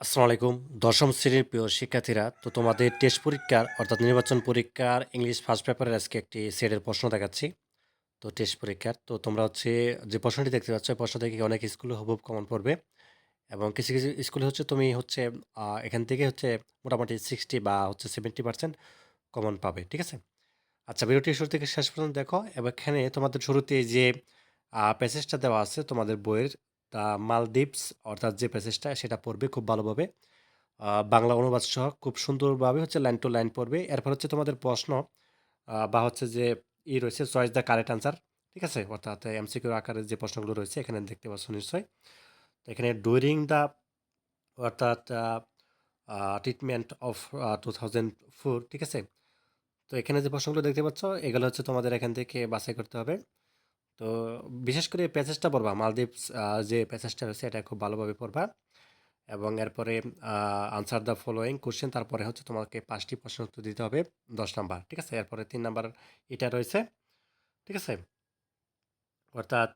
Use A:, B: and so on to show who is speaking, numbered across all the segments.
A: আসসালামু আলাইকুম। দশম শ্রেণির প্রিয় শিক্ষার্থীরা, তো তোমাদের টেস্ট পরীক্ষার অর্থাৎ নির্বাচন পরীক্ষার ইংলিশ ফার্স্ট পেপারের আজকে একটি সেটের প্রশ্ন দেখাচ্ছি। তো টেস্ট পরীক্ষার, তো তোমরা হচ্ছে যে প্রশ্নটি দেখতে পাচ্ছ প্রশ্ন থেকে অনেক স্কুলে হুবহুব কমন পড়বে এবং কিছু কিছু স্কুলে হচ্ছে তুমি হচ্ছে এখান থেকে হচ্ছে মোটামুটি সিক্সটি বা হচ্ছে সেভেন্টি পার্সেন্ট কমন পাবে, ঠিক আছে? আচ্ছা ভিডিওটি শুরু থেকে শেষ পর্যন্ত দেখো। এবং এখানে তোমাদের শুরুতে যে প্যাসেজটা দেওয়া আছে তোমাদের বইয়ের দ্য মালদ্বীপস, অর্থাৎ যে প্যাসেজটা, সেটা পড়বে খুব ভালোভাবে। বাংলা অনুবাদ সহ খুব সুন্দরভাবে হচ্ছে লাইন টু লাইন পড়বে। এরপর হচ্ছে তোমাদের প্রশ্ন বা হচ্ছে যে ই রয়েছে, চয়েস দ্য কারেক্ট আনসার, ঠিক আছে? অর্থাৎ এমসিকিউর আকারে যে প্রশ্নগুলো রয়েছে, এখানে দেখতে পাচ্ছ নিশ্চয়ই। তো এখানে ডুরিং দ্য অর্থাৎ treatment of two thousand four ঠিক আছে? তো এখানে যে প্রশ্নগুলো দেখতে পাচ্ছ, এগুলো হচ্ছে তোমাদের এখান থেকে বাছাই করতে হবে। তো বিশেষ করে প্যাসেজটা পড়বা মালদ্বীপ যে প্যাসেজটা রয়েছে এটা খুব ভালোভাবে পড়বা। এবং এরপরে আনসার দ্য ফলোয়িং কোশ্চেন তারপরে হচ্ছে তোমাকে পাঁচটি প্রশ্ন উত্তর দিতে হবে, দশ নাম্বার, ঠিক আছে? এরপরে তিন নাম্বার এটা রয়েছে, ঠিক আছে? অর্থাৎ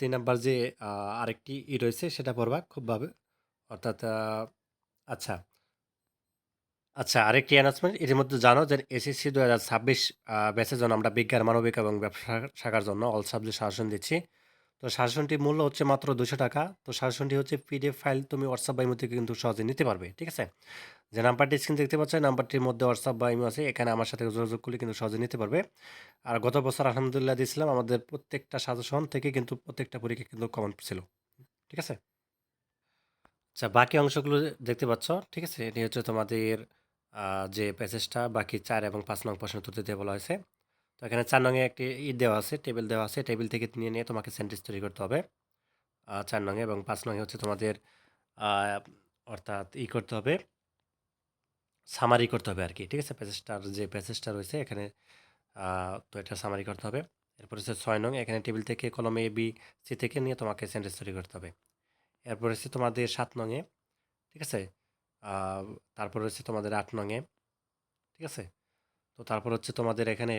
A: তিন নাম্বার যে আরেকটি ই রয়েছে সেটা পড়বা খুবভাবে। অর্থাৎ আচ্ছা আচ্ছা আরেকটি অ্যানাউন্সমেন্ট এর মধ্যে জানো যে এসএসসি দু হাজার ছাব্বিশ ব্যাচের জন্য আমরা বিজ্ঞান, মানবিক এবং ব্যবসা শাখার জন্য অল সাবজেক্ট শাসন দিচ্ছি। তো শাসনটির মূল্য হচ্ছে মাত্র দুশো টাকা। তো শাসনটি হচ্ছে পিডিএফ ফাইল তুমি হোয়াটসঅ্যাপ বা ইমো থেকে কিন্তু সহজে নিতে পারবে, ঠিক আছে? যে নাম্বারটি স্ক্রিন দেখতে পাচ্ছ, নাম্বারটির মধ্যে হোয়াটসঅ্যাপ বা ইমো আছে, এখানে আমার সাথে যোগাযোগ করলে কিন্তু সহজে নিতে পারবে। আর গত বছর আলহামদুলিল্লাহ দিয়েছিলাম, আমাদের প্রত্যেকটা সাজেশন থেকে কিন্তু প্রত্যেকটা পরীক্ষা কিন্তু কমন ছিল, ঠিক আছে? আচ্ছা বাকি অংশগুলো দেখতে পাচ্ছ, ঠিক আছে? এটি হচ্ছে তোমাদের যে প্যাসেজটা বাকি চার এবং পাঁচ নং প্রশ্ন উত্তর দিতে বলা হয়েছে। তো এখানে চার নঙে একটি ই দেওয়া আছে টেবিল দেওয়া আছে টেবিল থেকে নিয়ে নিয়ে তোমাকে সেন্টেন্স তৈরি করতে হবে। চার নঙে এবং পাঁচ নঙে হচ্ছে তোমাদের অর্থাৎ ই করতে হবে সামারি করতে হবে আর কি ঠিক আছে? প্যাসেজটার যে প্যাসেজটা রয়েছে, এখানে তো এটা সামারি করতে হবে। এরপর হচ্ছে ছয় নং, এখানে টেবিল থেকে কলমে এ বি সি থেকে নিয়ে তোমাকে সেন্টেন্স তৈরি করতে হবে। এরপর হচ্ছে তোমাদের সাত নঙে ঠিক আছে? তারপর হচ্ছে তোমাদের আট নঙে ঠিক আছে? তো তারপর হচ্ছে তোমাদের এখানে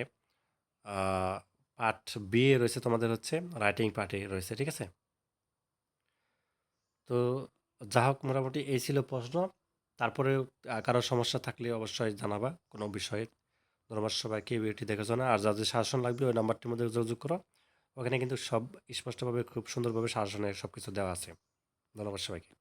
A: পার্ট বি রয়েছে তোমাদের হচ্ছে রাইটিং পার্টে রয়েছে, ঠিক আছে? তো যা হোক মোটামুটি এই ছিল প্রশ্ন। তারপরে কারও সমস্যা থাকলে অবশ্যই জানাবা, কোনো বিষয়ে। ধন্যবাদ সবাইকে ভিডিওটি দেখেছ না আর যাদের শাসন লাগবে, ওই নাম্বারটির মধ্যে যোগাযোগ করো। ওখানে কিন্তু সব স্পষ্টভাবে, খুব সুন্দরভাবে শাসনের সব কিছু দেওয়া আছে। ধন্যবাদ সবাইকে।